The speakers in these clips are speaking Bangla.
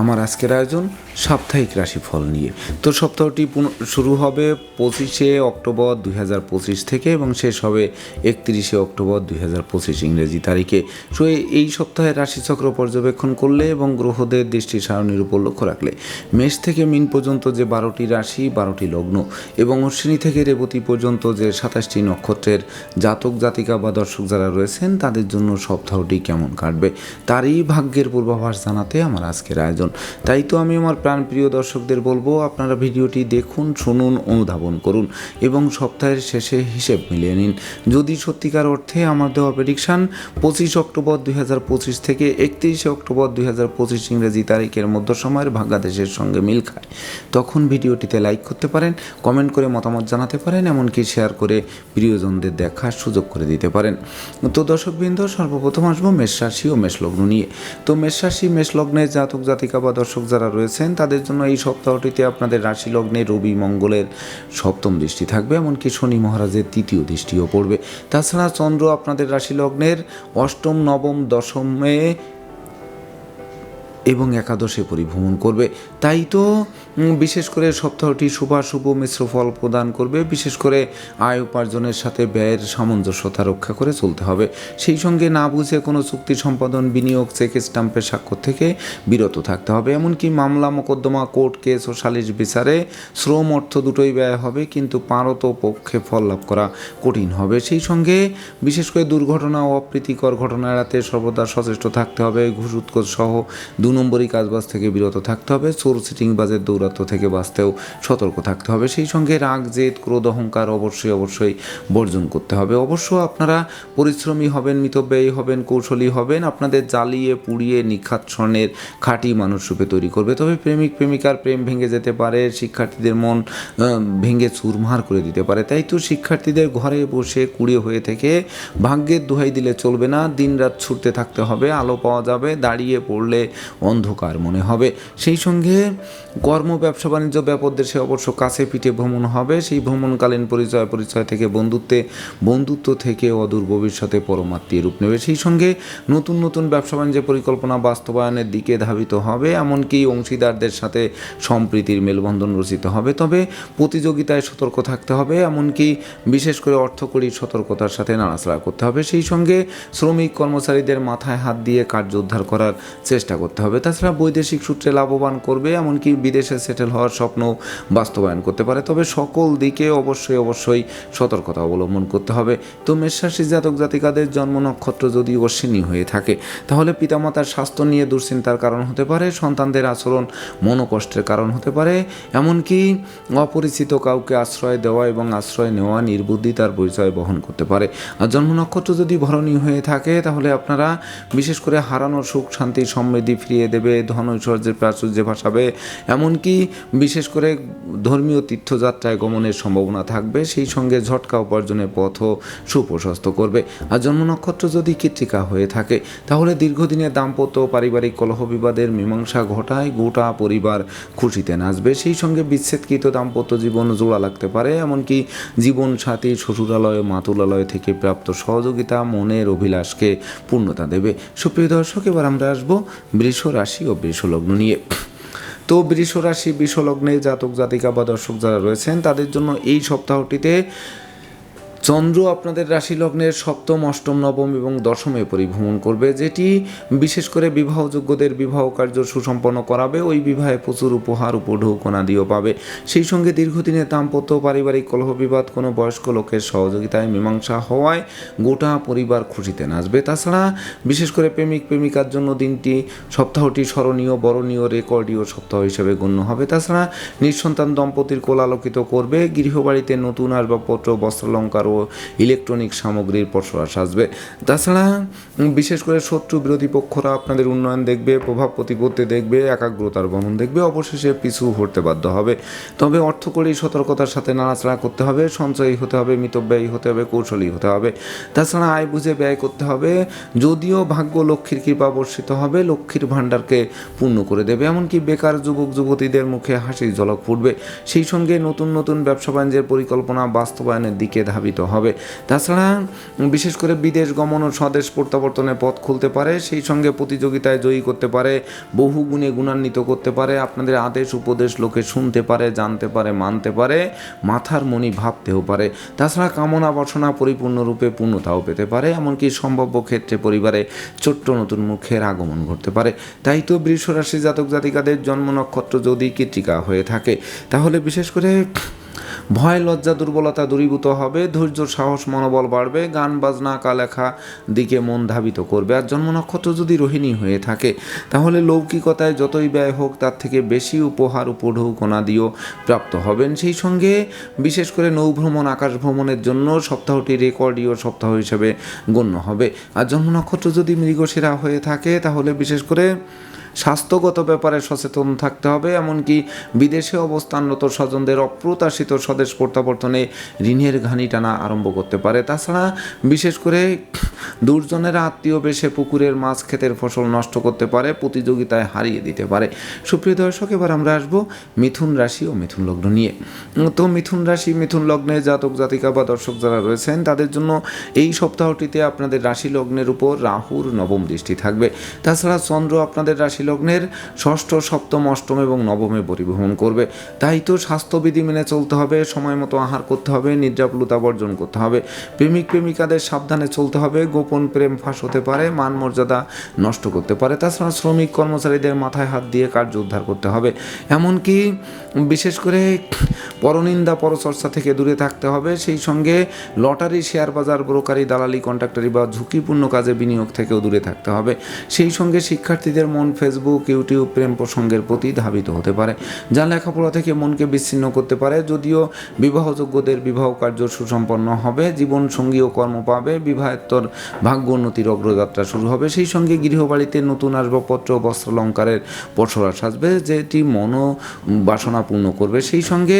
আমার আজকের আয়োজন সাপ্তাহিক রাশিফল নিয়ে। তো সপ্তাহটি শুরু হবে পঁচিশে অক্টোবর দুই হাজার পঁচিশ থেকে এবং শেষ হবে একত্রিশে অক্টোবর দুই হাজার পঁচিশ ইংরেজি তারিখে। সো এই সপ্তাহে রাশিচক্র পর্যবেক্ষণ করলে এবং গ্রহদের দৃষ্টি সারণীর উপর লক্ষ্য রাখলে, মেষ থেকে মিন পর্যন্ত যে বারোটি রাশি, বারোটি লগ্ন এবং অশ্বিনী থেকে রেবতী পর্যন্ত যে সাতাশটি নক্ষত্রের জাতক, জাতিকা বা দর্শক যারা রয়েছেন, তাদের জন্য সপ্তাহটি কেমন কাটবে, তারই ভাগ্যের পূর্বাভাস জানাতে আমার আজকের আয়োজন। তাই তো আমি আমার প্রাণপ্রিয় দর্শকদের বলব, আপনারা ভিডিওটি দেখুন, শুনুন, অনুধাবন করুন এবং সপ্তাহের শেষে হিসেব মিলিয়ে নিন। যদি সত্যিকার অর্থে আমার দেওয়া প্রেডিকশান পঁচিশ অক্টোবর দুই হাজার পঁচিশ থেকে একত্রিশে অক্টোবর দুই হাজার পঁচিশ ইংরেজি তারিখের মধ্য সময়ের ভাগ্যাদেশের সঙ্গে মিল খায়। তখন ভিডিওটিতে লাইক করতে পারেন কমেন্ট করে মতামত জানাতে পারেন, এমনকি শেয়ার করে প্রিয়জনদের দেখার সুযোগ করে দিতে পারেন। তো দর্শকবৃন্দ, সর্বপ্রথম আসব মেষ রাশি ও মেষ লগ্ন নিয়ে। তো মেষ রাশি জাতক জাতিকা বা দর্শক যারা রয়েছেন, তাদের জন্য এই সপ্তাহটিতে আপনাদের রাশি লগ্নে রবি মঙ্গলের সপ্তম দৃষ্টি থাকবে, এমনকি শনি মহারাজের তৃতীয় দৃষ্টিও পড়বে। তাছাড়া চন্দ্র আপনাদের রাশি লগ্নের অষ্টম, নবম, দশমে এবং একাদশে পরিভ্রমণ করবে। তাই তো বিশেষ করে সপ্তাহটি শুভাশুভ মিশ্র ফল প্রদান করবে। বিশেষ করে আয় উপার্জনের সাথে ব্যয়ের সামঞ্জস্যতা রক্ষা করে চলতে হবে। সেই সঙ্গে না বুঝে কোনো চুক্তি সম্পাদন, বিনিয়োগ, চেক স্টাম্পের স্বাক্ষর থেকে বিরত থাকতে হবে। এমনকি মামলা, মোকদ্দমা, কোর্ট কেস ও সালিশ বিচারে শ্রম অর্থ দুটোই ব্যয় হবে, কিন্তু পারত পক্ষে ফল লাভ করা কঠিন হবে। সেই সঙ্গে বিশেষ করে দুর্ঘটনা ও অপ্রীতিকর ঘটনা এড়াতে সর্বদা সচেষ্ট থাকতে হবে। ঘুষ উৎকোচ সহ দু নম্বরই কাজবাজ থেকে বিরত থাকতে হবে। সিটিং বাজের দৌরাত্ম থেকে বাঁচতেও সতর্ক থাকতে হবে। সেই সঙ্গে রাগ, জেদ, ক্রোধ, অহংকার অবশ্যই অবশ্যই বর্জন করতে হবে। অবশ্য আপনারা পরিশ্রমী হবেন, মিতব্যয়ী হবেন, কৌশলী হবেন, আপনাদের জ্বালিয়ে, পুড়িয়ে, নিখাত স্বর্ণের খাঁটি মানুষ রূপে তৈরি করবে। তবে প্রেমিক, প্রেমিকার প্রেম ভেঙে যেতে পারে, শিক্ষার্থীদের মন ভেঙে চুরমার করে দিতে পারে। তাই তো শিক্ষার্থীদের ঘরে বসে কুড়িয়ে হয়ে থেকে ভাগ্যের দোহাই দিলে চলবে না, দিনরাত ছুটতে থাকতে হবে, আলো পাওয়া যাবে, দাঁড়িয়ে পড়লে অন্ধকার মনে হবে। সেই সঙ্গে কর্ম, ব্যবসা, বাণিজ্য ব্যাপক দেশে অবশ্য কাছে পিঠে ভ্রমণ হবে। সেই ভ্রমণকালীন পরিচয় পরিচয় থেকে বন্ধুত্বে, বন্ধুত্ব থেকে অদূর ভবিষ্যতে পরমাত্মীয় রূপ নেবে। সেই সঙ্গে নতুন নতুন ব্যবসা, বাণিজ্যের পরিকল্পনা বাস্তবায়নের দিকে ধাবিত হবে, এমনকি অংশীদারদের সাথে সম্প্রীতির মেলবন্ধন রচিত হবে। তবে প্রতিযোগিতায় সতর্ক থাকতে হবে, এমনকি বিশেষ করে অর্থকরী সতর্কতার সাথে নাড়াচাড়া করতে হবে। সেই সঙ্গে শ্রমিক, কর্মচারীদের মাথায় হাত দিয়ে কার্য উদ্ধার করার চেষ্টা করতে হবে। তাছাড়া বৈদেশিক সূত্রে লাভবান করবে এমনকি বিদেশে সেটেল হওয়ার স্বপ্ন বাস্তবায়ন করতে পারে। তবে সকল দিকে অবশ্যই অবশ্যই সতর্কতা অবলম্বন করতে হবে। তো মেষরাশি জাতক জাতিকাদের জন্ম নক্ষত্র যদি অশ্বিনী হয়ে থাকে, তাহলে পিতামাতার স্বাস্থ্য নিয়ে দুশ্চিন্তার কারণ হতে পারে, সন্তানদের আচরণ মনোকষ্টের কারণ হতে পারে, এমনকি অপরিচিত কাউকে আশ্রয় দেওয়া এবং আশ্রয় নেওয়া নির্বুদ্ধিতার পরিচয় বহন করতে পারে। আর জন্ম নক্ষত্র যদি ভরণী হয়ে থাকে, তাহলে আপনারা বিশেষ করে হারানোর সুখ, শান্তি, সমৃদ্ধি ফিরিয়ে দেবে, ধন ঐশ্বর্যের প্রাচুর্যে ভাসাবে। এমনকি বিশেষ করে ধর্মীয় তীর্থযাত্রায় গমনের সম্ভাবনা থাকবে, সেই সঙ্গে ঝটকা উপার্জনের পথও সুপ্রশস্ত করবে। আর জন্ম নক্ষত্র যদি কৃত্রিকা হয়ে থাকে, তাহলে দীর্ঘদিনের দাম্পত্য পারিবারিক কলহ বিবাদের মীমাংসা ঘটায় গোটা পরিবার খুশিতে নাচবে। সেই সঙ্গে বিচ্ছেদকৃত দাম্পত্য জীবন জোড়া লাগতে পারে, এমনকি জীবন সাথী শ্বশুরালয়, মাতুলালয় থেকে প্রাপ্ত সহযোগিতা মনের অভিলাষকে পূর্ণতা দেবে। সুপ্রিয় দর্শক, এবার আমরা আসব বৃষ রাশি ও বৃষ লগ্ন নিয়ে। তো বৃষ রাশি বৃষ জাতক জাতিকা বা দর্শক যারা রয়েছেন তাদের জন্য এই সপ্তাহটিতে চন্দ্র আপনাদের রাশি লগ্নের সপ্তম, অষ্টম, নবম এবং দশমে পরিভ্রমণ করবে, যেটি বিশেষ করে বিবাহযোগ্যদের বিবাহ কার্য সুসম্পন্ন করাবে, ওই বিবাহে প্রচুর উপহার উপঢৌকনাদিও পাবে। সেই সঙ্গে দীর্ঘদিনের দাম্পত্য, পারিবারিক কলহ বিবাদ কোনো বয়স্ক লোকের সহযোগিতায় মীমাংসা হওয়ায় গোটা পরিবার খুশিতে নাচবে। তাছাড়া বিশেষ করে প্রেমিক, প্রেমিকার জন্য দিনটি, সপ্তাহটি স্মরণীয়, বরণীয় রেকর্ডীয় সপ্তাহ হিসেবে গণ্য হবে। তাছাড়া নিঃসন্তান দম্পতির কোল আলোকিত করবে, গৃহবাড়িতে নতুন আসবাবপত্র, বস্ত্রালঙ্কার ও ইলেকট্রনিক সামগ্রীর পসরা আসবে। তাছাড়া বিশেষ করে শত্রু বিরোধী পক্ষরা আপনাদের উন্নয়ন দেখবে, প্রভাব প্রতিপত্তি দেখবে, একাগ্রতার বহন দেখবে, অবশেষে পিছু হতে বাধ্য হবে। তবে অর্থকরী সতর্কতার সাথে নাড়াচাড়া করতে হবে, সঞ্চয়ী হতে হবে, মিতব্যয়ী হতে হবে, কৌশলী হতে হবে। তাছাড়া আয় বুঝে ব্যয় করতে হবে, যদিও ভাগ্য লক্ষ্মীর কৃপা বর্ষিত হবে, লক্ষ্মীর ভাণ্ডারকে পূর্ণ করে দেবে। এমনকি বেকার যুবক, যুবতীদের মুখে হাসির ঝলক ফুটবে। সেই সঙ্গে নতুন নতুন ব্যবসা বাণিজ্যের পরিকল্পনা বাস্তবায়নের দিকে ধাবিত হবে। তাছাড়া, বিশেষ করে বিদেশ গমন ও স্বদেশ প্রত্যাবর্তনের পথ খুলতে পারে, সেই সঙ্গে প্রতিযোগিতায় জয়ী করতে পারে, বহু গুণে গুণান্বিত করতে পারে, আপনাদের আদেশ, উপদেশ লোকে শুনতে পারে, জানতে পারে, মানতে পারে, মাথার মনি ভাবতেও পারে। তাছাড়া কামনা বাসনা পরিপূর্ণরূপে পূর্ণতাও পেতে পারে, এমনকি সম্ভাব্য ক্ষেত্রে পরিবারে ছোট্ট নতুন মুখের আগমন ঘটতে পারে। তাই তো বৃষ রাশি জাতক জাতিকাদের জন্ম নক্ষত্র যদি কৃত্রিকা হয়ে থাকে, তাহলে বিশেষ করে ভয়, লজ্জা, দুর্বলতা দূরীভূত হবে, ধৈর্য, সাহস, মনোবল বাড়বে, গান, বাজনা আঁকা লেখা দিকে মন ধাবিত করবে। আর জন্ম নক্ষত্র যদি রোহিণী হয়ে থাকে, তাহলে লৌকিকতায় যতই ব্যয় হোক, তার থেকে বেশি উপহার, উপঢৌকনা দিয়েও প্রাপ্ত হবেন। সেই সঙ্গে বিশেষ করে নৌভ্রমণ আকাশ ভ্রমণের জন্য সপ্তাহটি রেকর্ডীয় সপ্তাহ হিসেবে গণ্য হবে। আর জন্ম নক্ষত্র যদি মৃগশিরা হয়ে থাকে, তাহলে বিশেষ করে স্বাস্থ্যগত ব্যাপারে সচেতন থাকতে হবে, এমনকি বিদেশে অবস্থানরত স্বজনদের অপ্রত্যাশিত স্বদেশ প্রত্যাবর্তনে ঋণের ঘানি টানা আরম্ভ করতে পারে। তাছাড়া বিশেষ করে দুর্জনেরা আত্মীয় বেশে পুকুরের মাছ ক্ষেতের ফসল নষ্ট করতে পারে, প্রতিযোগিতায় হারিয়ে দিতে পারে। সুপ্রিয় দর্শক, এবার আমরা আসব মিথুন রাশি ও মিথুন লগ্ন নিয়ে। তো মিথুন রাশি, মিথুন লগ্নে জাতক, জাতিকা বা দর্শক যারা রয়েছেন, তাদের জন্য এই সপ্তাহটিতে আপনাদের রাশি লগ্নের উপর রাহুর নবম দৃষ্টি থাকবে। তাছাড়া চন্দ্র আপনাদের রাশি লগ্নের ষষ্ঠ, সপ্তম, অষ্টম এবং নবমে পরিবহন করবে। তাই তো স্বাস্থ্যবিধি মেনে চলতে হবে, সময় মতো আহার করতে হবে, নিদ্রাপুলতা বর্জন করতে হবে। প্রেমিক, প্রেমিকাদের সাবধানে চলতে হবে, গোপন প্রেম ফাঁস হতে পারে, মান মর্যাদা নষ্ট করতে পারে। তাছাড়া শ্রমিক, কর্মচারীদের মাথায় হাত দিয়ে কার্য উদ্ধার করতে হবে। এমনকি বিশেষ করে পরনিন্দা, পরচর্চা থেকে দূরে থাকতে হবে। সেই সঙ্গে লটারি, শেয়ার বাজার, ব্রোকারি, দালালি, কন্ট্রাক্টারি বা ঝুঁকিপূর্ণ কাজে বিনিয়োগ থেকেও দূরে থাকতে হবে। সেই সঙ্গে শিক্ষার্থীদের মন ফেসবুক ইউটিউব প্রেম প্রসঙ্গের প্রতি ধাবিত হতে পারে, যা লেখাপড়া থেকে মনকে বিচ্ছিন্ন করতে পারে। যদিও বিবাহযোগ্যদের বিবাহ কার্য সুসম্পন্ন হবে জীবন সঙ্গী ও কর্ম পাবে, বিবাহেত্তর ভাগ্য উন্নতির অগ্রযাত্রা শুরু হবে। সেই সঙ্গে গৃহবাড়িতে নতুন আসবাবপত্র, বস্ত্র অলঙ্কারের পসরা সাজবে, যেটি মন বাসনা পূর্ণ করবে। সেই সঙ্গে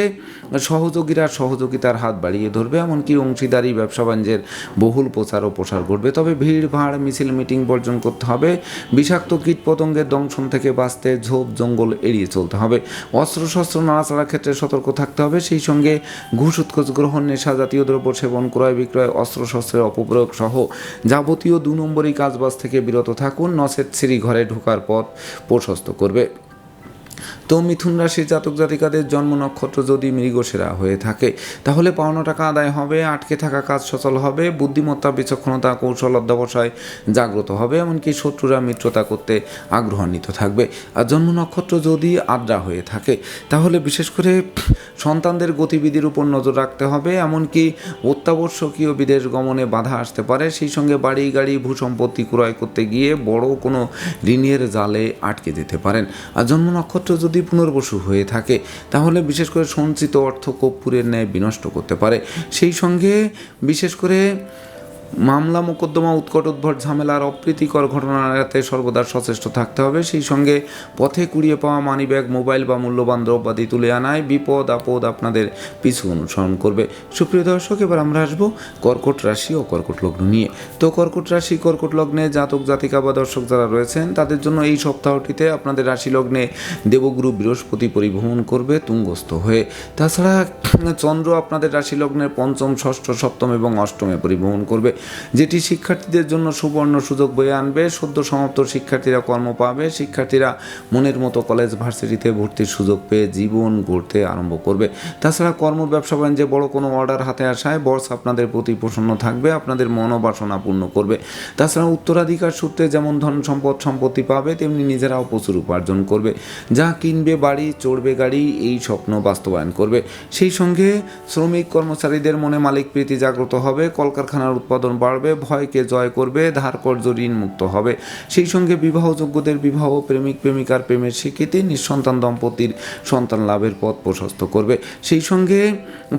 সহযোগীরা সহযোগিতার হাত বাড়িয়ে ধরবে, এমনকি অংশীদারি, ব্যবসা বাণিজ্যের বহুল প্রচার ও প্রসার করবে তবে ভিড়, ভাড়, মিছিল, মিটিং বর্জন করতে হবে। বিষাক্ত কীট দংশন থেকে বাঁচতে ঝোপ জঙ্গল এড়িয়ে চলতে হবে। অস্ত্রশস্ত্র নাড়াচাড়ার ক্ষেত্রে সতর্ক থাকতে হবে। সেই সঙ্গে ঘুষ উৎকোচ গ্রহণ, নেশা জাতীয় দ্রব্য সেবন, ক্রয় বিক্রয়, অস্ত্রশস্ত্রের অপপ্রয়োগ সহ যাবতীয় দু নম্বরই কাজবাজ থেকে বিরত থাকুন। নসের সিঁড়ি ঘরে ঢোকার পথ প্রশস্ত করবে। তো মিথুন রাশির জাতক জাতিকাদের জন্ম নক্ষত্র যদি মৃগসেরা হয়ে থাকে, তাহলে পাওনা টাকা আদায় হবে, আটকে থাকা কাজ সচল হবে, বুদ্ধিমত্তা, বিচক্ষণতা, কৌশল অধ্যবসায় জাগ্রত হবে, এমনকি শত্রুরা মিত্রতা করতে আগ্রহান্বিত থাকবে। আর জন্ম নক্ষত্র যদি আদ্রা হয়ে থাকে, তাহলে বিশেষ করে সন্তানদের গতিবিধির উপর নজর রাখতে হবে, এমনকি অত্যাবশ্যকীয় বিদেশ গমনে বাধা আসতে পারে। সেই সঙ্গে বাড়ি, গাড়ি, ভূসম্পত্তি ক্রয় করতে গিয়ে বড় কোনো ঋণের জালে আটকে যেতে পারেন। আর জন্ম নক্ষত্র যদি পুনর্বসু হয়ে থাকে, তাহলে বিশেষ করে সঞ্চিত অর্থ কর্পূরের ন্যায় বিনষ্ট করতে পারে। সেই সঙ্গে বিশেষ করে মামলা, মোকদ্দমা, উৎকট উদ্ভট ঝামেলার অপ্রীতিকর ঘটনা এড়াতে সর্বদা সচেষ্ট থাকতে হবে। সেই সঙ্গে পথে কুড়িয়ে পাওয়া মানিব্যাগ, মোবাইল বা মূল্যবান দ্রব্যাদি তুলে আনায় বিপদ, আপদ আপনাদের পিছু অনুসরণ করবে। সুপ্রিয় দর্শক, এবার আমরা আসব কর্কট রাশি ও কর্কট লগ্ন নিয়ে। তো কর্কট রাশি, কর্কট লগ্নে জাতক, জাতিকা বা দর্শক যারা রয়েছেন, তাদের জন্য এই সপ্তাহটিতে আপনাদের রাশি লগ্নে দেবগুরু বৃহস্পতি পরিভ্রমণ করবে তুঙ্গস্থ হয়ে। তাছাড়া চন্দ্র আপনাদের রাশি লগ্নের পঞ্চম, ষষ্ঠ, সপ্তম এবং অষ্টমে পরিভ্রমণ করবে। যেটি শিক্ষার্থীদের জন্য সুবর্ণ সুযোগ বয়ে আনবে। সদ্য সমাপ্ত শিক্ষার্থীরা কর্ম পাবে। শিক্ষার্থীরা মনের মতো কলেজ, ভার্সিটিতে ভর্তির সুযোগ পেয়ে জীবন গড়তে আরম্ভ করবে। তাছাড়া কর্ম, ব্যবসা, বাণিজ্যে বড় কোনো অর্ডার হাতে আসায় বস আপনাদের প্রতি প্রসন্ন থাকবে, আপনাদের মনোবাসনা পূর্ণ করবে। তাছাড়া উত্তরাধিকার সূত্রে যেমন ধন সম্পদ সম্পত্তি পাবে, তেমনি নিজেরাও প্রচুর উপার্জন করবে। যা কিনবে, বাড়ি, চড়বে গাড়ি, এই স্বপ্ন বাস্তবায়ন করবে। সেই সঙ্গে শ্রমিক কর্মচারীদের মনে মালিক প্রীতি জাগ্রত হবে। কলকারখানার উৎপাদন বাড়বে, ভয়কে জয় করবে, ধার কর্য ঋণ মুক্ত হবে। সেই সঙ্গে বিবাহযোগ্যদের বিবাহ প্রেমিক, প্রেমিকার প্রেমের স্বীকৃতি, নিঃসন্তান দম্পতির সন্তান লাভের পথ প্রশস্ত করবে। সেই সঙ্গে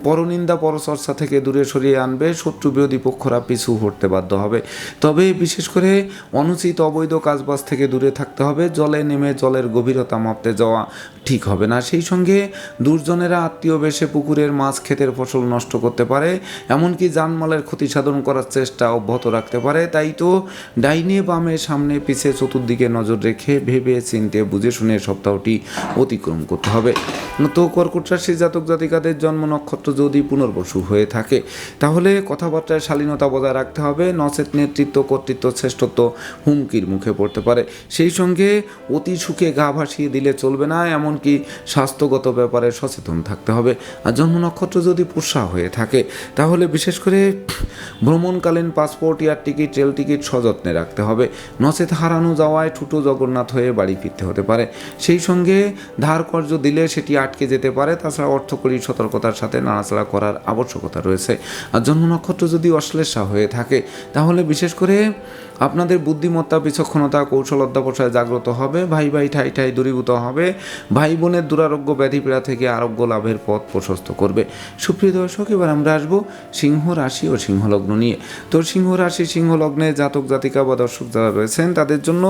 পরনিন্দা পরচর্চা থেকে দূরে সরিয়ে আনবে, শত্রু বিরোধী পক্ষরা পিছু হটতে বাধ্য হবে। তবে বিশেষ করে অনুচিত অবৈধ কাজবাজ থেকে দূরে থাকতে হবে, জলে নেমে জলের গভীরতা মাপতে যাওয়া ঠিক হবে না। সেই সঙ্গে দুর্জনেরা আত্মীয় বেশে পুকুরের মাছ, ক্ষেতের ফসল নষ্ট করতে পারে, এমনকি জানমালের ক্ষতি সাধন করার চেষ্টা অব্যাহত রাখতে পারে, তাই তো ডাইনে বামে সামনে পিছে চতুর্দিকে নজর রেখে ভেবে চিনতে বুঝে শুনে সপ্তাহটি অতিক্রম করতে হবে। তো কর্কট রাশি জাতক জাতিকাদের জন্ম নক্ষত্র যদি পুনর্বসু হয়ে থাকে, তাহলে কথাবার্তায় শালীনতা বজায় রাখতে হবে, নচেত নেতৃত্ব, কর্তৃত্ব, শ্রেষ্ঠত্ব হুমকির মুখে পড়তে পারে। সেই সঙ্গে অতি সুখে গা ভাসিয়ে দিলে চলবে না, এমনকি স্বাস্থ্যগত ব্যাপারে সচেতন থাকতে হবে। আর জন্ম নক্ষত্র যদি পুষা হয়ে থাকে, তাহলে বিশেষ করে ভ্রমণকালীন passport, air ticket, rail ticket সযত্নে রাখতে হবে। নচেত হারানো যাওয়ায় ঠুটো জগন্নাথ হয়ে বাড়ি ফিরতে হতে পারে। সেই সঙ্গে ধার কর্য দিলে সেটি আটকে যেতে পারে। তাছাড়া অর্থকরী সতর্কতার সাথে নাড়াচাড়া করার আবশ্যকতা রয়েছে। আর জন্ম নক্ষত্র যদি অশ্লেষা হয়ে থাকে, তাহলে বিশেষ করে আপনাদের বুদ্ধিমত্তা, বিচক্ষণতা কৌশল অধ্যাবসায় জাগ্রত হবে। ভাই ভাই ঠাই ঠাই দূরীভূত হবে। ভাই বোনের দুরারোগ্য ব্যাধিপীড়া থেকে আরোগ্য লাভের পথ প্রশস্ত করবে। সুপ্রিয় দর্শক, এবার আমরা আসব সিংহ রাশি ও সিংহ লগ্ন নিয়ে। তো সিংহ রাশি, সিংহ লগ্নে জাতক, জাতিকা বা দর্শক যারা রয়েছেন, তাদের জন্য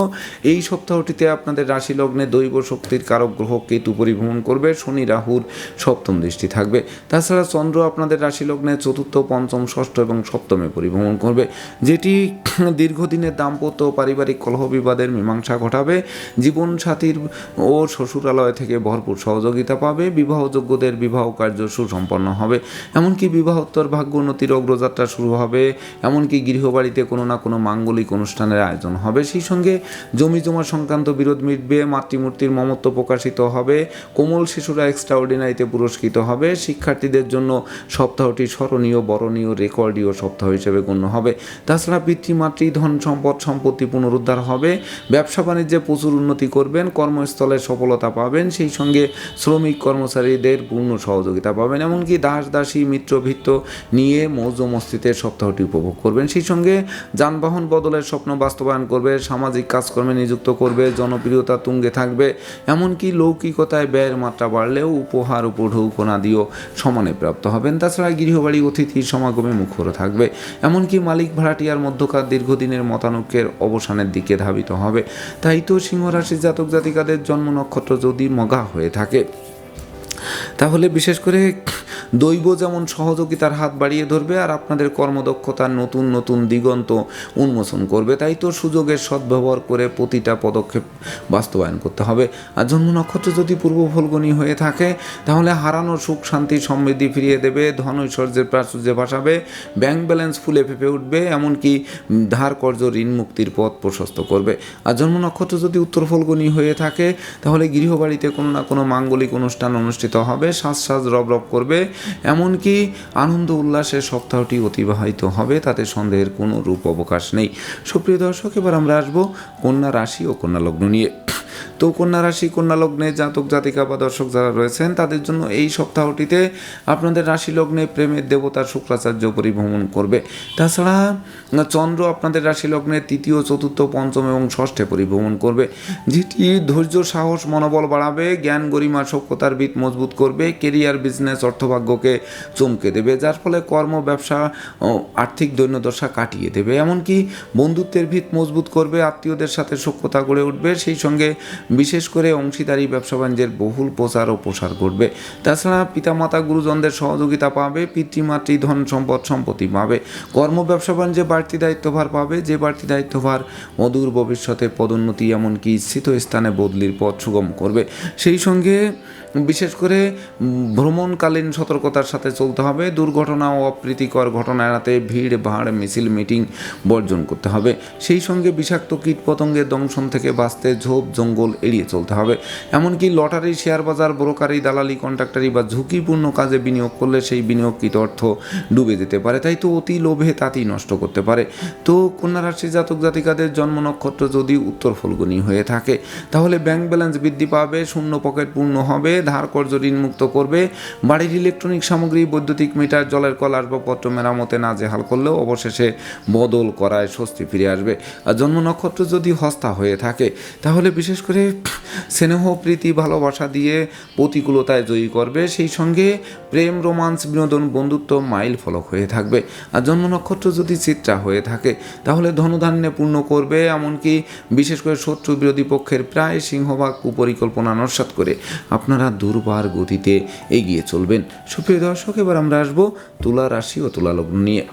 এই সপ্তাহটিতে আপনাদের রাশি লগ্নে দৈব শক্তির কারক গ্রহ কেতু পরিভ্রমণ করবে। শনি, রাহুর সপ্তম দৃষ্টি থাকবে। তাছাড়া চন্দ্র আপনাদের রাশি লগ্নে চতুর্থ, পঞ্চম, ষষ্ঠ এবং সপ্তমে পরিভ্রমণ করবে, যেটি দীর্ঘদিনের দাম্পত্য পারিবারিক কলহ বিবাদের মীমাংসা ঘটাবে, জীবনসাথীর ও শ্বশুরালয় থেকে ভরপুর সহযোগিতা পাবে, বিবাহযোগ্যদের বিবাহ কার্য সুসম্পন্ন হবে। এমনকি বিবাহোত্তর ভাগ্য উন্নতির অগ্রযাত্রা শুরু হবে, এমনকি গৃহবাড়িতে কোনো না কোনো মাঙ্গলিক অনুষ্ঠানের আয়োজন হবে। সেই সঙ্গে জমি জমা সংক্রান্ত বিরোধ মিটবে, মাতৃমূর্তির মমত্ব প্রকাশিত হবে, কোমল শিশুরা এক্সট্রা অর্ডিনারিতে পুরস্কৃত হবে, শিক্ষার্থীদের জন্য সপ্তাহটি স্মরণীয়, বরণীয়, রেকর্ডীয় সপ্তাহ হিসেবে গণ্য হবে। তাছাড়া পিতৃমাতৃ ধন সম্পদ সম্পত্তি পুনরুদ্ধার হবে। ব্যবসা বাণিজ্যে প্রচুর উন্নতি করবেন, কর্মস্থলে সফলতা পাবেন, সেই সঙ্গে শ্রমিক কর্মচারীদের পূর্ণ সহযোগিতা পাবেন, এমনকি দাস, দাসী মিত্রভিত্ত নিয়ে মৌজ মস্তিতে সপ্তাহটি উপভোগ করবেন। সেই সঙ্গে যানবাহন বদলের স্বপ্ন বাস্তবায়ন করবে, সামাজিক কাজকর্মে নিযুক্ত করবে, জনপ্রিয়তা তুঙ্গে থাকবে, এমনকি লৌকিকতায় ব্যয়ের মাত্রা বাড়লেও উপহার উপঢৌকনা দিয়েও সমানে প্রাপ্ত হবেন। তাছাড়া গৃহবাড়ি অতিথির সমাগমে মুখর থাকবে, এমনকি মালিক ভাড়াটিয়ার মধ্যকার দীর্ঘদিনের মতানৈক্যের অবসানের দিকে ধাবিত হবে। তাই তো সিংহরাশির জাতক জাতিকাদের জন্ম নক্ষত্র যদি মগা হয়ে থাকে তাহলে বিশেষ করে দৈব যেমন সহযোগিতার হাত বাড়িয়ে ধরবে আর আপনাদের কর্মদক্ষতার নতুন নতুন দিগন্ত উন্মোচন করবে, তাই তো সুযোগের সদ্ব্যবহার করে প্রতিটা পদক্ষেপ বাস্তবায়ন করতে হবে। আর জন্ম নক্ষত্র যদি পূর্ব ফলগণী হয়ে থাকে, তাহলে হারানো সুখ, শান্তি, সমৃদ্ধি ফিরিয়ে দেবে, ধন ঐশ্বর্যের প্রাচুর্যে ভাসাবে ব্যাংক ব্যালেন্স ফুলে ফেপে উঠবে, এমনকি ধার কর্য ঋণ মুক্তির পথ প্রশস্ত করবে। আর জন্ম নক্ষত্র যদি উত্তর ফলগণী হয়ে থাকে, তাহলে গৃহবাড়িতে কোনো না কোনো মাঙ্গলিক অনুষ্ঠান অনুষ্ঠিত হবে শ্বাস শ্বাস রব রব করবে, এমনকি আনন্দ উল্লাসের সপ্তাহটি অতিবাহিত হবে, তাতে সন্দেহের কোনো রূপ অবকাশ নেই। সুপ্রিয় দর্শক, এবার আমরা আসব কন্যা রাশি ও কন্যা লগ্ন নিয়ে। তো কন্যা রাশি, কন্যা লগ্নে জাতক, জাতিকা বা দর্শক যারা রয়েছেন, তাদের জন্য এই সপ্তাহটিতে আপনাদের রাশি লগ্নে প্রেমের দেবতা শুক্রাচার্য পরিভ্রমণ করবে। তাছাড়া চন্দ্র আপনাদের রাশি লগ্নে তৃতীয়, চতুর্থ, পঞ্চম এবং ষষ্ঠে পরিভ্রমণ করবে। যেটি ধৈর্য, সাহস, মনোবল বাড়াবে, জ্ঞান, গরিমা সভ্যতার ভিত মজবুত করবে, কেরিয়ার, বিজনেস, অর্থভাগ্যকে চমকে দেবে, যার ফলে কর্ম, ব্যবসা আর্থিক দৈন্যদশা কাটিয়ে দেবে। এমনকি বন্ধুত্বের ভিত মজবুত করবে, আত্মীয়দের সাথে সখ্যতা গড়ে উঠবে, সেই সঙ্গে বিশেষ করে অংশীদারি, ব্যবসা বাণিজ্যের বহুল প্রচার ও প্রসার ঘটবে। তাছাড়া পিতামাতা গুরুজনদের সহযোগিতা পাবে, পিতৃমাতৃ ধন সম্পদ সম্পত্তি পাবে, কর্ম, ব্যবসা বাণিজ্যে বাড়তি দায়িত্বভার পাবে, যে বাড়তি দায়িত্বভার অদূর ভবিষ্যতে পদোন্নতি এমনকি স্থিত স্থানে বদলির পথ সুগম করবে। সেই সঙ্গে বিশেষ করে ভ্রমণকালীন সতর্কতার সাথে চলতে হবে। দুর্ঘটনা ও অপ্রীতিকর ঘটনা এড়াতে ভিড়, ভাড়, মিছিল, মিটিং বর্জন করতে হবে। সেই সঙ্গে বিষাক্ত কীটপতঙ্গের দংশন থেকে বাঁচতে ঝোপ, জঙ্গল এড়িয়ে চলতে হবে। এমনকি লটারি শেয়ার বাজার, ব্রোকারি, দালালি, কন্ট্রাক্টারি বা ঝুঁকিপূর্ণ কাজে বিনিয়োগ করলে সেই বিনিয়োগকৃত অর্থ ডুবে যেতে পারে। তাই তো অতি লোভে তাঁতি নষ্ট করতে পারে। তো কন্যা রাশি জাতক জাতিকাদের জন্ম নক্ষত্র যদি উত্তর ফলগুনি হয়ে থাকে, তাহলে ব্যাংক ব্যালেন্স বৃদ্ধি পাবে, শূন্য পকেট পূর্ণ হবে। ধার কর্য ঋণ মুক্ত করবে। বাড়ির ইলেকট্রনিক সামগ্রী, বৈদ্যুতিক মিটার, জলের কল, আসবাবপত্র মেরামতে নাজেহাল করলেও অবশেষে বদল করায় স্বস্তি ফিরে আসবে। আর জন্ম নক্ষত্র যদি হস্তা হয়ে থাকে, তাহলে বিশেষ করে স্নেহ, প্রীতি, ভালোবাসা দিয়ে প্রতিকূলতায় জয়ী করবে। সেই সঙ্গে প্রেম, রোমান্স, বিনোদন, বন্ধুত্ব মাইল ফলক হয়ে থাকবে। আর জন্ম নক্ষত্র যদি চিত্রা হয়ে থাকে, তাহলে ধনধান্যে পূর্ণ করবে। এমনকি বিশেষ করে শত্রু বিরোধী পক্ষের প্রায় সিংহভাগ কুপরিকল্পনা নস্বাত করে। আপনারা দুর্বার গতিতে এগিয়ে চলবেন। সুপ্রিয় দর্শক, এবার আমরা আসব তুলা রাশি ও তুলা লগ্ন নিয়ে।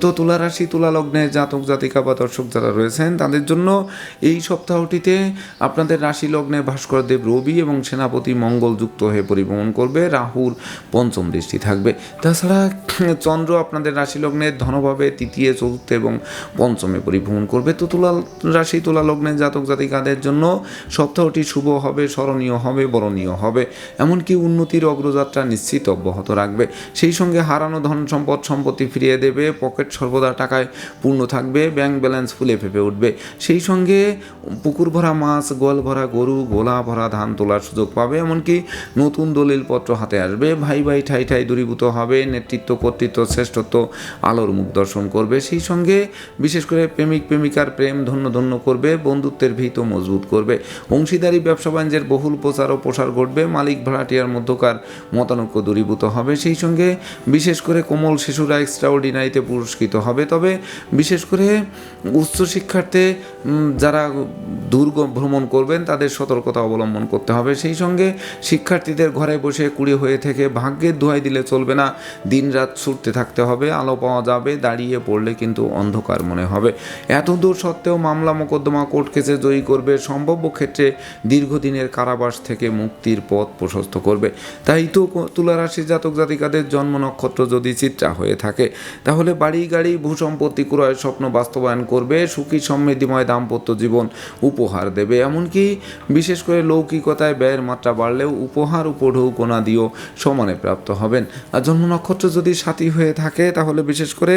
তো তুলা রাশি, তুলা লগ্নের জাতক, জাতিকা বা দর্শক যারা রয়েছেন, তাদের জন্য এই সপ্তাহটিতে আপনাদের রাশি লগ্নে ভাস্করদেব রবি এবং সেনাপতি মঙ্গল যুক্ত হয়ে পরিভ্রমণ করবে। রাহুর পঞ্চম দৃষ্টি থাকবে। তাছাড়া চন্দ্র আপনাদের রাশি লগ্নের ধনভাবে তৃতীয় চতুর্থ এবং পঞ্চমে পরিভ্রমণ করবে। তো তুলা রাশি, তুলা লগ্নের জাতক, জাতিকাদের জন্য সপ্তাহটি শুভ হবে, স্মরণীয় হবে, বরণীয় হবে। এমনকি উন্নতির অগ্রযাত্রা নিশ্চিত অব্যাহত রাখবে। সেই সঙ্গে হারানো ধন সম্পদ সম্পত্তি ফিরিয়ে দেবে, পকেট সর্বদা টাকায় পূর্ণ থাকবে, ব্যাংক ব্যালেন্স ফুলে ফেপে উঠবে। সেই সঙ্গে পুকুর ভরা মাছ, গোয়াল ভরা গরু, গোলা ভরা ধান তোলার সুযোগ পাবে, এমনকি নতুন দলিলপত্র হাতে আসবে। ভাই ভাই ঠাই ঠাই দূরীভূত হবে, নেতৃত্ব, কর্তৃত্ব, শ্রেষ্ঠত্ব, আলোর মুখ দর্শন করবে। সেই সঙ্গে বিশেষ করে প্রেমিক, প্রেমিকার প্রেম ধন্য ধন্য করবে, বন্ধুত্বের ভিত মজবুত করবে। অংশীদারি, ব্যবসা বাণিজ্যের বহুল প্রচার ও প্রসার ঘটবে। মালিক ভাড়াটিয়ার মধ্যকার মতানৈক্য দূরীভূত হবে। সেই সঙ্গে বিশেষ করে কোমল শিশুরা এক্সট্রা অর্ডিনারিতে পুরস্কৃত হবে। তবে বিশেষ করে উচ্চশিক্ষার্থে যারা দুর্গ ভ্রমণ করবেন, তাদের সতর্কতা অবলম্বন করতে হবে। সেই সঙ্গে শিক্ষার্থীদের ঘরে বসে কুড়ি হয়ে থেকে ভাগ্যের দোহাই দিলে চলবে না। দিন রাত ছুটতে থাকতে হবে। আলো পাওয়া যাবে, দাঁড়িয়ে পড়লে কিন্তু অন্ধকার মনে হবে। এত দূর সত্ত্বেও মামলা মোকদ্দমা কোর্ট কেসে জয়ী করবে। সম্ভাব্য ক্ষেত্রে দীর্ঘদিনের কারাবাস থেকে মুক্তির পথ প্রশস্ত করবে। তাই তো তুলারাশি জাতক জাতিকাদের জন্ম নক্ষত্র যদি চিত্রা হয়ে থাকে, তাহলে বাড়ি গাড়ি, ভূসম্পত্তি ক্রয়ের স্বপ্ন বাস্তবায়ন করবে, সুখী সমৃদ্ধিময় দাম্পত্য জীবন উপহার দেবে। এমনকি বিশেষ করে লৌকিকতায় ব্যয়ের মাত্রা বাড়লেও উপহার উপঢৌ কোনা দিয়েও সমানে প্রাপ্ত হবেন। আর জন্ম নক্ষত্র যদি সাথী হয়ে থাকে, তাহলে বিশেষ করে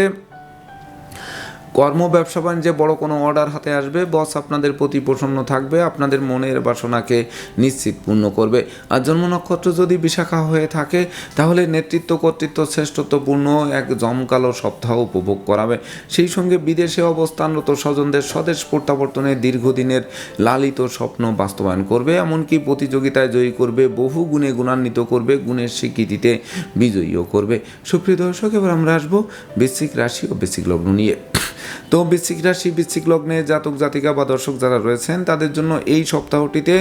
কর্ম ব্যবসা বাণিজ্যে বড় কোনো অর্ডার হাতে আসবে বস আপনাদের প্রতি প্রসন্ন থাকবে, আপনাদের মনের বাসনাকে নিশ্চিত পূর্ণ করবে। আর জন্ম নক্ষত্র যদি বিশাখা হয়ে থাকে, তাহলে নেতৃত্ব, কর্তৃত্ব শ্রেষ্ঠত্বপূর্ণ এক জমকালো সপ্তাহ উপভোগ করাবে। সেই সঙ্গে বিদেশে অবস্থানরত স্বজনদের স্বদেশ প্রত্যাবর্তনে দীর্ঘদিনের লালিত স্বপ্ন বাস্তবায়ন করবে, এমনকি প্রতিযোগিতায় জয়ী করবে, বহু গুণে গুণান্বিত করবে, গুণের স্বীকৃতিতে বিজয়ীও করবে। সুপ্রিয় দর্শক, এবার আমরা আসব বৃশ্চিক রাশি ও বৃশ্চিক লগ্ন নিয়ে। তো বৃশ্চিক রাশি, বৃশ্চিক লগ্নে জাতক, জাতিকা বা দর্শক যারা রয়েছেন, তাদের জন্য এই সপ্তাহটিতে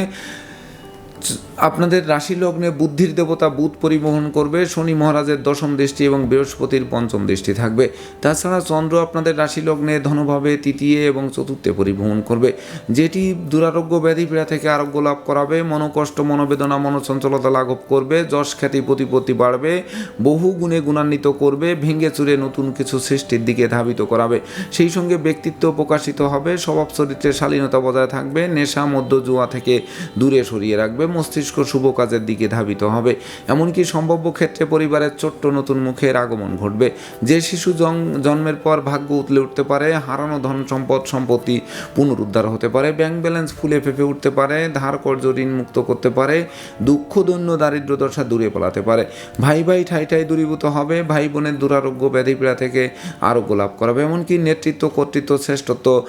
আপনাদের রাশি লগ্নে বুদ্ধির দেবতা বুধ পরিবহন করবে, শনি মহারাজের দশম দৃষ্টি এবং বৃহস্পতির পঞ্চম দৃষ্টি থাকবে। তাছাড়া চন্দ্র আপনাদের রাশি লগ্নে ধনভাবে, তৃতীয় এবং চতুর্থে পরিবহন করবে, যেটি দুরারোগ্য ব্যাধি পীড়া থেকে আরোগ্য লাভ করাবে, মনোকষ্ট, মনোবেদনা, মনোচঞ্চলতা লাঘব করবে, যশ খ্যাতি, প্রতিপত্তি বাড়বে, বহু গুণে গুণান্বিত করবে, ভেঙে চুরে নতুন কিছু সৃষ্টির দিকে ধাবিত করাবে। সেই সঙ্গে ব্যক্তিত্ব প্রকাশিত হবে, স্বভাব চরিত্রের শালীনতা বজায় থাকবে, নেশা মধ্য জুয়া থেকে দূরে সরিয়ে রাখবে মস্তিষ্ক শুভ কাজের দিকে ধাবিত হবে। এমনকি সম্ভাব্য ক্ষেত্রে পরিবারের ছোট্ট নতুন মুখের আগমন ঘটবে। যে শিশু জন- জন্মের পর ভাগ্য উতলে উঠতে পারে, হারানো ধন সম্পদ সম্পত্তি পুনরুদ্ধার হতে পারে ব্যাংক ব্যালেন্স ফুলে ফেপে উঠতে পারে ধার কর্য ঋণ মুক্ত করতে পারে, দুঃখ, দৈন্য দারিদ্র দশা দূরে পালাতে পারে। ভাই ভাই ঠাই ঠাই দূরীভূত হবে, ভাই বোনের দুরারোগ্য ব্যাধিপীড়া থেকে আরোগ্য লাভ করাবে, এমনকি নেতৃত্ব, কর্তৃত্ব, শ্রেষ্ঠত্ব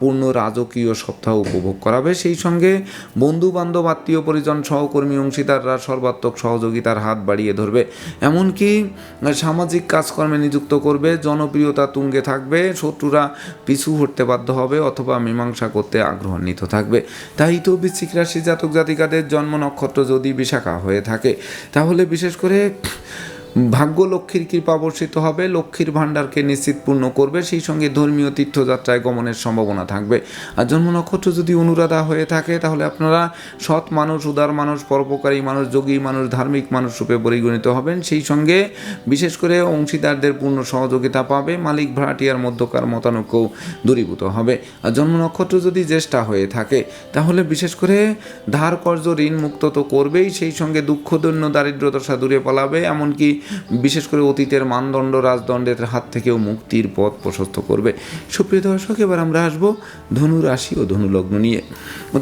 পূর্ণ রাজকীয় সপ্তাহ উপভোগ করাবে। সেই সঙ্গে বন্ধু বান্ধব আত্মীয় পরিজন সহকর্মী অংশীদাররা সর্বাত্মক সহযোগিতার হাত বাড়িয়ে ধরবে। এমনকি সামাজিক কাজকর্মে নিযুক্ত করবে, জনপ্রিয়তা তুঙ্গে থাকবে, শত্রুরা পিছু হটতে বাধ্য হবে অথবা মীমাংসা করতে আগ্রহান্বিত থাকবে। তাই তো বৃশ্চিক রাশি জাতক জাতিকাদের জন্ম নক্ষত্র যদি বিশাখা হয়ে থাকে, তাহলে বিশেষ করে ভাগ্য লক্ষ্মীর কৃপা বর্ষিত হবে, লক্ষ্মীর ভাণ্ডারকে নিশ্চিত পূর্ণ করবে, সেই সঙ্গে ধর্মীয় তীর্থযাত্রায় গমনের সম্ভাবনা থাকবে। আর জন্ম নক্ষত্র যদি অনুরাধা হয়ে থাকে, তাহলে আপনারা সৎ মানুষ, উদার মানুষ, পরোপকারী মানুষ, যোগী মানুষ, ধার্মিক মানুষ রূপে পরিগণিত হবেন। সেই সঙ্গে বিশেষ করে অংশীদারদের পূর্ণ সহযোগিতা পাবে, মালিক ভাড়াটিয়ার মধ্যকার মতানৈক্যও দূরীভূত হবে। আর জন্ম নক্ষত্র যদি জ্যেষ্ঠা হয়ে থাকে, তাহলে বিশেষ করে ধার কর্য ঋণ মুক্ত তো করবেই, সেই সঙ্গে দুঃখদৈন্য দারিদ্রদশা দূরে পালাবে। এমনকি বিশেষ করে অতীতের মানদণ্ড, রাজদণ্ডের হাত থেকেও মুক্তির পথ প্রশস্ত করবে। সুপ্রিয় দর্শক, এবার আমরা আসব ধনু রাশি ও ধনু লগ্ন নিয়ে।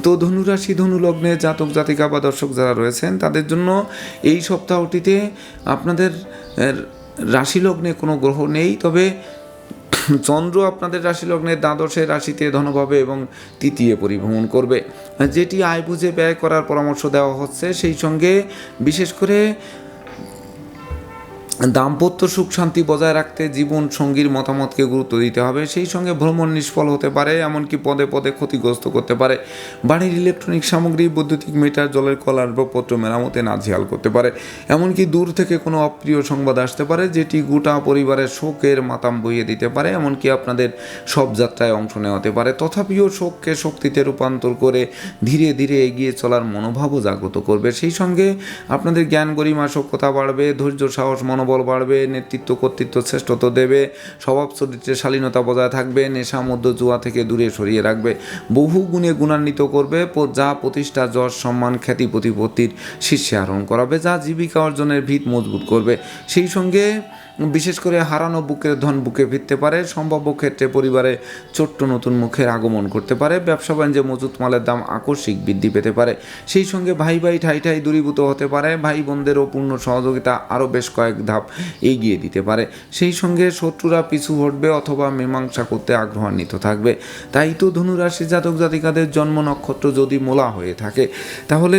তো ধনু রাশি ধনু লগ্নে জাতক, জাতিকা বা দর্শক যারা রয়েছেন, তাদের জন্য এই সপ্তাহটিতে আপনাদের রাশি লগ্নে কোনো গ্রহ নেই, তবে চন্দ্র আপনাদের রাশি লগ্নের দ্বাদশের রাশিতে ধনভাবে এবং তৃতীয় পরিভ্রমণ করবে। যেটি আয় বুঝে ব্যয় করার পরামর্শ দেওয়া হচ্ছে, সেই সঙ্গে বিশেষ করে দাম্পত্য সুখ শান্তি বজায় রাখতে জীবন সঙ্গীর মতামতকে গুরুত্ব দিতে হবে। সেই সঙ্গে ভ্রমণ নিষ্ফল হতে পারে, এমনকি পদে পদে ক্ষতিগ্রস্ত করতে পারে। বাড়ির ইলেকট্রনিক সামগ্রী, বৈদ্যুতিক মিটার, জলের কল আসবাবপত্র মেরামতে নাজেহাল করতে পারে। এমনকি দূর থেকে কোনো অপ্রিয় সংবাদ আসতে পারে, যেটি গোটা পরিবারের শোকের মাতাম বইয়ে দিতে পারে। এমনকি আপনাদের সব যাত্রায় অংশ নেওয়াতে পারে। তথাপিও শোককে শক্তিতে রূপান্তর করে ধীরে ধীরে এগিয়ে চলার মনোভাবও জাগ্রত করবে। সেই সঙ্গে আপনাদের জ্ঞান গরিমা সক্ষতা বাড়বে, ধৈর্য সাহস মনোবল বাড়বে, নেতৃত্ব, কর্তৃত্ব শ্রেষ্ঠত্ব দেবে, স্বভাব চরিত্রে শালীনতা বজায় থাকবে, নেশা, মধ্য জুয়া থেকে দূরে সরিয়ে রাখবে। বহু গুণে গুণান্বিত করবে যা প্রতিষ্ঠা, যশ, সম্মান, খ্যাতি, প্রতিপত্তির শীর্ষে আরোহণ করাবে, যা জীবিকা অর্জনের ভিত মজবুত করবে। সেই সঙ্গে বিশেষ করে হারানো বুকের ধন বুকে ফিরতে পারে, সম্ভাব্য ক্ষেত্রে পরিবারে ছোট্ট নতুন মুখের আগমন করতে পারে, ব্যবসা বাণিজ্যে মজুত মালের দাম আকস্মিক বৃদ্ধি পেতে পারে। সেই সঙ্গে ভাই ভাই ঠাই ঠাই দূরীভূত হতে পারে, ভাই বোনদেরও পূর্ণ সহযোগিতা আরও বেশ কয়েক ধাপ এগিয়ে দিতে পারে। সেই সঙ্গে শত্রুরা পিছু হটবে অথবা মীমাংসা করতে আগ্রহান্বিত থাকবে। তাই তো ধনুরাশি জাতক জাতিকাদের জন্ম নক্ষত্র যদি মোলা হয়ে থাকে, তাহলে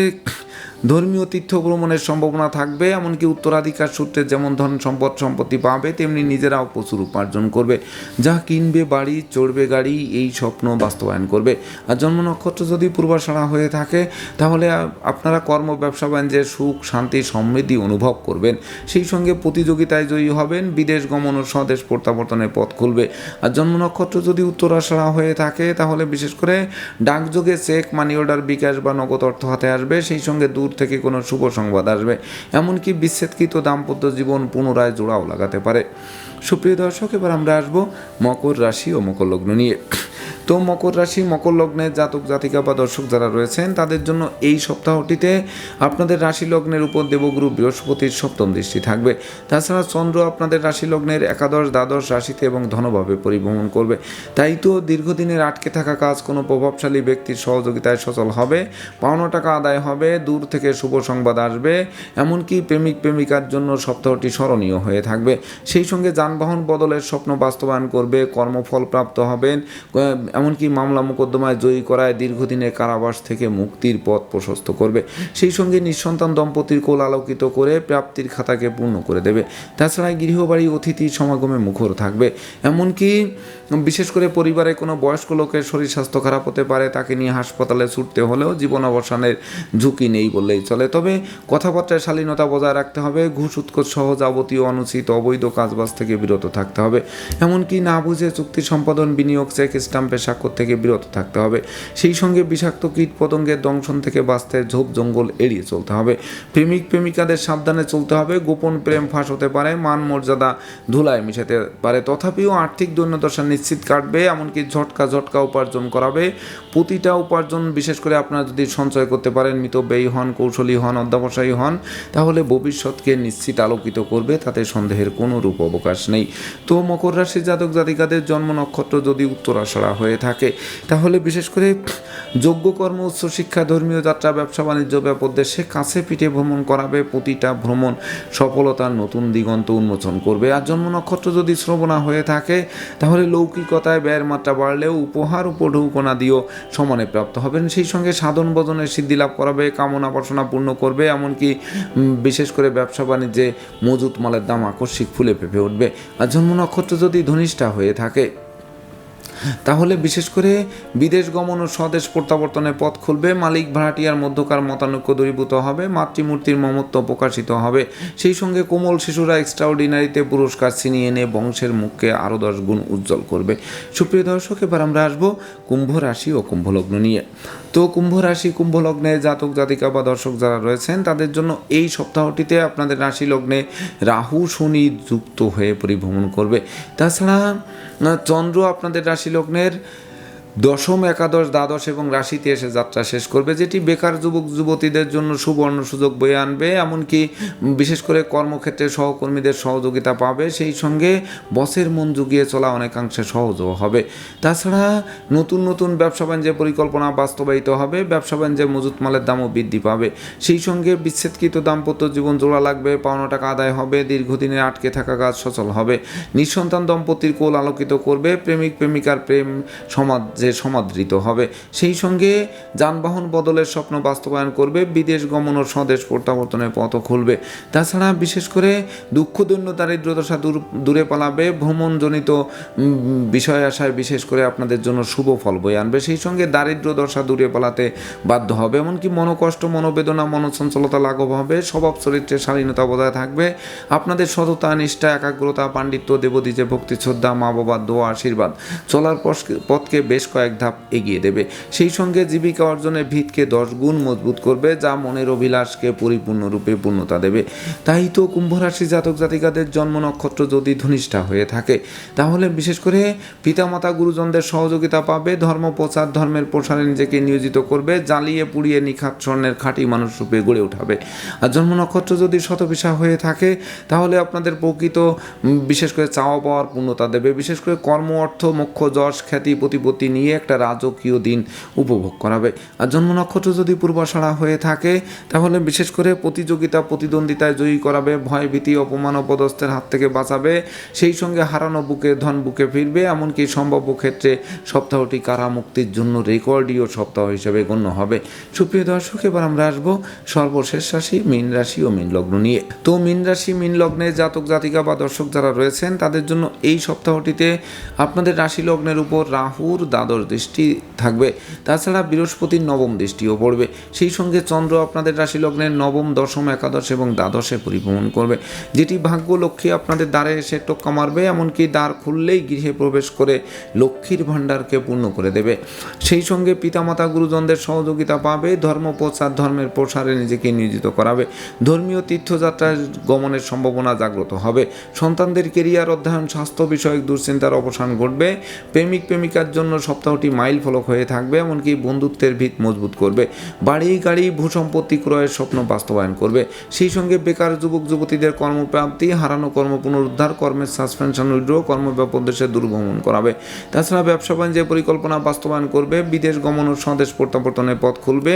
ধর্মীয় তীর্থ ভ্রমণের সম্ভাবনা থাকবে, এমনকি উত্তরাধিকার সূত্রে যেমন ধন সম্পদ সম্পত্তি পাবে, তেমনি নিজেরাও প্রচুর উপার্জন করবে। যা কিনবে, বাড়ি, চড়বে, গাড়ি, এই স্বপ্ন বাস্তবায়ন করবে। আর জন্ম নক্ষত্র যদি পূর্বাশাড়া হয়ে থাকে, তাহলে আপনারা কর্ম, ব্যবসা, বাণিজ্যের সুখ, শান্তি, সমৃদ্ধি অনুভব করবেন। সেই সঙ্গে প্রতিযোগিতায় জয়ী হবেন, বিদেশ গমন ও স্বদেশ প্রত্যাবর্তনের পথ খুলবে। আর জন্ম নক্ষত্র যদি উত্তরাশাড়া হয়ে থাকে, তাহলে বিশেষ করে ডাকযোগে চেক মানি অর্ডার বিকাশ বা নগদ অর্থ হাতে আসবে। সেই সঙ্গে দূর থেকে কোনো শুভ সংবাদ আসবে। এমনকি বিচ্ছেদকৃত দাম্পত্য জীবন পুনরায় জোড়াও লাগাতে পারে। সুপ্রিয় দর্শক, এবার আমরা আসব মকর রাশি ও মকর লগ্ন নিয়ে। তো মকর রাশি, মকর লগ্নের জাতক, জাতিকা বা দর্শক যারা রয়েছেন, তাদের জন্য এই সপ্তাহটিতে আপনাদের রাশি লগ্নের উপর দেবগুরু বৃহস্পতির সপ্তম দৃষ্টি থাকবে। তাছাড়া চন্দ্র আপনাদের রাশি লগ্নের একাদশ, দ্বাদশ রাশিতে এবং ধনভাবে পরিভ্রমণ করবে। তাই তো দীর্ঘদিনের আটকে থাকা কাজ কোনো প্রভাবশালী ব্যক্তির সহযোগিতায় সচল হবে, পাওনা টাকা আদায় হবে, দূর থেকে শুভ সংবাদ আসবে, এমনকি প্রেমিক, প্রেমিকার জন্য সপ্তাহটি স্মরণীয় হয়ে থাকবে। সেই সঙ্গে যানবাহন বদলের স্বপ্ন বাস্তবায়ন করবে, কর্মফল প্রাপ্ত হবেন এমনকি মামলা মোকদ্দমায় জয়ী করায় দীর্ঘদিনের কারাবাস থেকে মুক্তির পথ প্রশস্ত করবে। সেই সঙ্গে নিঃসন্তান দম্পতির কোল আলোকিত করে প্রাপ্তির খাতাকে পূর্ণ করে দেবে। তাছাড়া গৃহবাড়ি অতিথি সমাগমে মুখর থাকবে। এমনকি বিশেষ করে পরিবারে কোনো বয়স্ক লোকের শরীর স্বাস্থ্য খারাপ হতে পারে, তাকে নিয়ে হাসপাতালে ছুটতে হলেও জীবন অবসানের ঝুঁকি নেই বললেই চলে। তবে কথাবার্তায় শালীনতা বজায় রাখতে হবে, ঘুষ, উৎকোচ সহ যাবতীয় অনুচিত অবৈধ কাজবাজ থেকে বিরত থাকতে হবে। এমনকি না বুঝে চুক্তি সম্পাদন, বিনিয়োগ, চেক স্টাম্পের স্বাক্ষর থেকে বিরত থাকতে হবে। সেই সঙ্গে বিষাক্ত কীট পতঙ্গের দংশন থেকে বাঁচতে ঝোপ জঙ্গল এড়িয়ে চলতে হবে। প্রেমিক, প্রেমিকাদের সাবধানে চলতে হবে, গোপন প্রেম ফাঁস হতে পারে, মান মর্যাদা ধুলায় মিশাতে পারে, তথাপিও আর্থিক দৈন্যদশা নিশ্চিত কাটবে, এমনকি ঝটকা ঝটকা উপার্জন করাবে। প্রতিটা উপার্জন, বিশেষ করে আপনারা যদি সঞ্চয় করতে পারেন মিতব্যয়ী হন, কৌশলী হন, অধ্যাবসায়ী হন, তাহলে ভবিষ্যৎকে নিশ্চিত আলোকিত করবে, তাতে সন্দেহের কোনো রূপ অবকাশ নেই। তো মকর রাশি জাতক জাতিকাদের জন্ম নক্ষত্র যদি উত্তরাষাড়া হয়ে থাকে, তাহলে বিশেষ করে যোগ্য কর্ম, উচ্চ শিক্ষা, ধর্মীয় যাত্রা, ব্যবসা, বাণিজ্য, ব্যাপদেশে কাছে পিঠে ভ্রমণ করাবে, প্রতিটা ভ্রমণ সফলতার নতুন দিগন্ত উন্মোচন করবে। আর জন্ম নক্ষত্র যদি শ্রবণা হয়ে থাকে, তাহলে লৌকিকতায় ব্যয়ের মাত্রা বাড়লেও উপহার উপঢৌকনা দিয়েও সমানে প্রাপ্ত হবেন। সেই সঙ্গে সাধন বদনের সিদ্ধি লাভ করাবে, কামনা বাসনা পূর্ণ করবে, এমনকি বিশেষ করে ব্যবসা বাণিজ্যে মজুত মালের দাম আকস্মিক ফুলে ফেঁপে উঠবে। আর জন্ম নক্ষত্র যদি ধনিষ্ঠা হয়ে থাকে তাহলে বিশেষ করে বিদেশ গমন ও স্বদেশ প্রত্যাবর্তনের পথ খুলবে। মালিক ভাড়াটিয়ার মধ্যকার মতানৈক্য দূরীভূত হবে। মাতৃমূর্তির মমত্ব প্রকাশিত হবে। সেই সঙ্গে কোমল শিশুরা এক্সট্রাঅর্ডিনারিতে পুরস্কার ছিনিয়ে এনে বংশের মুখকে আরও দশ গুণ উজ্জ্বল করবে। সুপ্রিয় দর্শক, এবার আমরা আসব কুম্ভ রাশি ও কুম্ভলগ্ন নিয়ে। তো কুম্ভ রাশি, কুম্ভ লগ্নে জাতক, জাতিকা বা দর্শক যারা রয়েছেন, তাদের জন্য এই সপ্তাহটিতে আপনাদের রাশি লগ্নে রাহু, শনি যুক্ত হয়ে পরিভ্রমণ করবে। তাছাড়া চন্দ্র আপনাদের রাশি লগ্নের দশম একাদশ, দ্বাদশ এবং রাশিতে এসে যাত্রা শেষ করবে, যেটি বেকার যুবক, যুবতীদের জন্য সুবর্ণ সুযোগ বয়ে আনবে। এমনকি বিশেষ করে কর্মক্ষেত্রে সহকর্মীদের সহযোগিতা পাবে। সেই সঙ্গে বসের মন জুগিয়ে চলা অনেকাংশে সহজও হবে। তাছাড়া নতুন নতুন ব্যবসা বাণিজ্যের পরিকল্পনা বাস্তবায়িত হবে। ব্যবসা বাণিজ্যে মজুত মালের দামও বৃদ্ধি পাবে। সেই সঙ্গে বিচ্ছেদকৃত দাম্পত্য জীবন জোড়া লাগবে, পাওনা টাকা আদায় হবে, দীর্ঘদিনের আটকে থাকা কাজ সচল হবে। নিঃসন্তান দম্পতির কোল আলোকিত করবে। প্রেমিক, প্রেমিকার প্রেম সমাজে মাঝে সমাদৃত হবে। সেই সঙ্গে যানবাহন বদলের স্বপ্ন বাস্তবায়ন করবে, বিদেশ গমন ও স্বদেশ প্রত্যাবর্তনের পথও খুলবে। তাছাড়া বিশেষ করে দুঃখ, দৈন্য দারিদ্র দশা দূর, দূরে পালাবে, ভ্রমণজনিত বিষয় আশায় বিশেষ করে আপনাদের জন্য শুভ ফল বয়ে আনবে। সেই সঙ্গে দারিদ্র দশা দূরে পালাতে বাধ্য হবে। এমনকি মনোকষ্ট, মনোবেদনা, মনোচঞ্চলতা লাঘব হবে। স্বভাব চরিত্রের স্বাধীনতা বজায় থাকবে। আপনাদের সততা, নিষ্ঠা, একাগ্রতা, পাণ্ডিত্য, দেবদীজে ভক্তি, শ্রদ্ধা মা বাবার দোয়া, আশীর্বাদ চলার পথকে বেশ কয়েক ধাপ এগিয়ে দেবে। সেই সঙ্গে জীবিকা অর্জনের ভিতকে দশ গুণ মজবুত করবে, যা মনের অভিলাষকে পরিপূর্ণরূপে পূর্ণতা দেবে। তাই তো কুম্ভরাশি জাতক জাতিকাদের জন্ম নক্ষত্র যদি ধনিষ্ঠা হয়ে থাকে, তাহলে বিশেষ করে পিতামাতা গুরুজনদের সহযোগিতা পাবে, ধর্ম প্রচার, ধর্মের প্রসারে নিজেকে নিয়োজিত করবে, জ্বালিয়ে পুড়িয়ে নিখাত স্বর্ণের খাঁটি মানুষ রূপে গড়ে উঠাবে। আর জন্ম নক্ষত্র যদি শতবিশা হয়ে থাকে, তাহলে আপনাদের প্রকৃত বিশেষ করে চাওয়া পাওয়ার পূর্ণতা দেবে। বিশেষ করে কর্ম, অর্থ, মোক্ষ, যশ, খ্যাতি, প্রতিপত্তি নিয়ে একটা রাজকীয় দিন উপভোগ করাবে। আর জন্ম নক্ষত্র যদি পূর্বাষাড়া হয়ে থাকে, তাহলে বিশেষ করে প্রতিযোগিতা, প্রতিদ্বন্দ্বিতায় জয়ী করাবে ভয় ভীতি অপমান ও পদস্থের হাত থেকে বাঁচাবে, সেই সঙ্গে হারানো বুকে, ধন বুকে ফিরবে, এমনকি সম্ভাব্য ক্ষেত্রে সপ্তাহটি কারামুক্তির জন্য রেকর্ডীয় সপ্তাহ হিসেবে গণ্য হবে। সুপ্রিয় দর্শক, এবার আমরা আসব সর্বশেষ রাশি, মীন রাশি ও মীন লগ্ন নিয়ে। তো মীন রাশি, মীন লগ্নে জাতক, জাতিকা বা দর্শক যারা রয়েছেন, তাদের জন্য এই সপ্তাহটিতে আপনাদের রাশি লগ্নের উপর রাহুর দ্বাদশ দৃষ্টি থাকবে। তাছাড়া বৃহস্পতির নবম দৃষ্টিও পড়বে। সেই সঙ্গে চন্দ্র আপনাদের রাশি লগ্নের নবম, দশম, একাদশ এবং দ্বাদশে পরিভ্রমণ করবে। যেটি ভাগ্য লক্ষ্মী আপনাদের দ্বারে এসে টোক্কা মারবে, এমনকি দ্বার খুললেই গৃহে প্রবেশ করে লক্ষ্মীর ভাণ্ডারকে পূর্ণ করে দেবে। সেই সঙ্গে পিতামাতা গুরুজনদের সহযোগিতা পাবে, ধর্ম প্রচার ধর্মের প্রসারে নিজেকে নিয়োজিত করাবে। ধর্মীয় তীর্থযাত্রায় গমনের সম্ভাবনা জাগ্রত হবে। সন্তানদের কেরিয়ার অধ্যয়ন, স্বাস্থ্য বিষয়ক দুশ্চিন্তার অবসান ঘটবে। প্রেমিক প্রেমিকার জন্য সপ্তাহটি মাইল ফলক হয়ে থাকবে, এমনকি বন্ধুত্বের ভিত মজবুত করবে। বাড়ি, গাড়ি, ভূসম্পত্তি ক্রয়ের স্বপ্ন বাস্তবায়ন করবে। সেই সঙ্গে বেকার যুবক, যুবতীদের কর্মপ্রাপ্তি, হারানো কর্ম পুনরুদ্ধার, কর্মের সাসপেনশন উইড্রো কর্মব্যাপক দেশে দুর্গমন করাবে। তাছাড়া ব্যবসা বাণিজ্যের পরিকল্পনা বাস্তবায়ন করবে, বিদেশ গমন ও স্বদেশ প্রত্যাবর্তনের পথ খুলবে,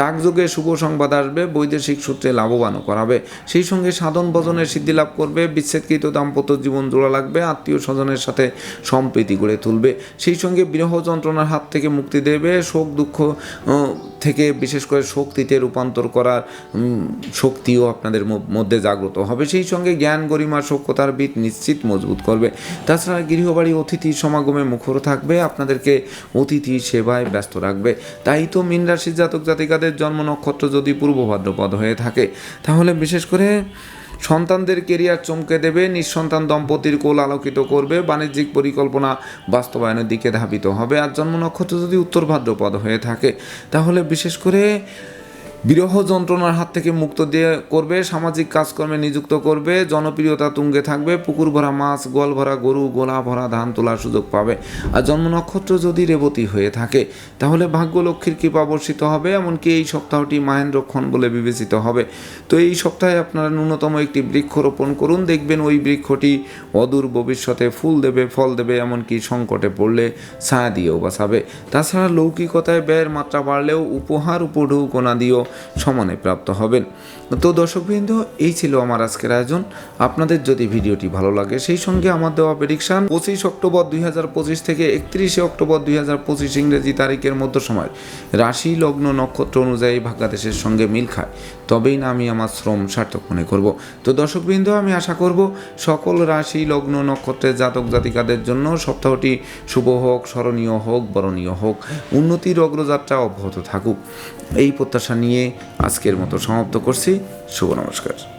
ডাকযোগে শুভ সংবাদ আসবে, বৈদেশিক সূত্রে লাভবানও করাবে। সেই সঙ্গে সাধন ভজনের সিদ্ধি লাভ করবে, বিচ্ছেদকৃত দাম্পত্য জীবন জোড়া লাগবে, আত্মীয় স্বজনের সাথে সম্প্রীতি গড়ে তুলবে। সেই সঙ্গে বিরহ যন্ত্রণার হাত থেকে মুক্তি দেবে, শোক, দুঃখ থেকে বিশেষ করে শক্তিতে রূপান্তর করার শক্তিও আপনাদের মধ্যে জাগ্রত হবে। সেই সঙ্গে জ্ঞান, গরিমা সক্ষতার বিদ নিশ্চিত মজবুত করবে। তাছাড়া গৃহবাড়ি, অতিথি সমাগমে মুখর থাকবে, আপনাদেরকে অতিথি সেবায় ব্যস্ত রাখবে। তাই তো মীন রাশির জাতক জাতিকাদের জন্ম নক্ষত্র যদি পূর্ব ভাদ্রপদ হয়ে থাকে, তাহলে বিশেষ করে সন্তানদের কেরিয়ার চমকে দেবে, নিঃসন্তান দম্পতির কোল আলোকিত করবে, বাণিজ্যিক পরিকল্পনা বাস্তবায়নের দিকে ধাবিত হবে। আর জন্ম নক্ষত্র যদি উত্তর ভাদ্রপদ হয়ে থাকে, তাহলে বিশেষ করে বিরহ যন্ত্রণার হাত থেকে মুক্ত দিয়ে করবে, সামাজিক কাজকর্মে নিযুক্ত করবে, জনপ্রিয়তা তুঙ্গে থাকবে, পুকুর ভরা মাছ, গোয়াল ভরা গরু, গোলা ভরা ধান তোলার সুযোগ পাবে। আর জন্ম নক্ষত্র যদি রেবতী হয়ে থাকে, তাহলে ভাগ্য লক্ষ্মীর কৃপা বর্ষিত হবে, এমনকি এই সপ্তাহটি মাহেন্দ্রক্ষণ বলে বিবেচিত হবে। তো এই সপ্তাহে আপনারা ন্যূনতম একটি বৃক্ষ রোপণ করুন, দেখবেন ওই বৃক্ষটি অদূর ভবিষ্যতে ফুল দেবে, ফল দেবে, এমনকি সংকটে পড়লে ছায়া দিয়েও বাঁচাবে। তাছাড়া লৌকিকতায় ব্যয়ের মাত্রা বাড়লেও উপহার উপঢৌকনা দিয়েও সমানে প্রাপ্ত হবেন। তো দর্শকবৃন্দ, এই ছিল আমার আজকের আয়োজন। আপনাদের যদি ভিডিওটি ভালো লাগে, সেই সঙ্গে আমার দেওয়া প্রেডিকশন পঁচিশ অক্টোবর দুই হাজার পঁচিশ থেকে একত্রিশে অক্টোবর দুই হাজার পঁচিশ ইংরেজি তারিখের মধ্য সময় রাশি লগ্ন নক্ষত্র অনুযায়ী ভাগ্যাদেশের সঙ্গে মিল খায়। তবেই না আমি আমার শ্রম সার্থক মনে করব। তো দর্শকবৃন্দ, আমি আশা করব সকল রাশি লগ্ন নক্ষত্রের জাতক জাতিকাদের জন্য সপ্তাহটি শুভ হোক, স্মরণীয় হোক, বরণীয় হোক, উন্নতির অগ্রযাত্রা অব্যাহত থাকুক। এই প্রত্যাশা নিয়ে আজকের মতো সমাপ্ত করছি। শুভ নমস্কার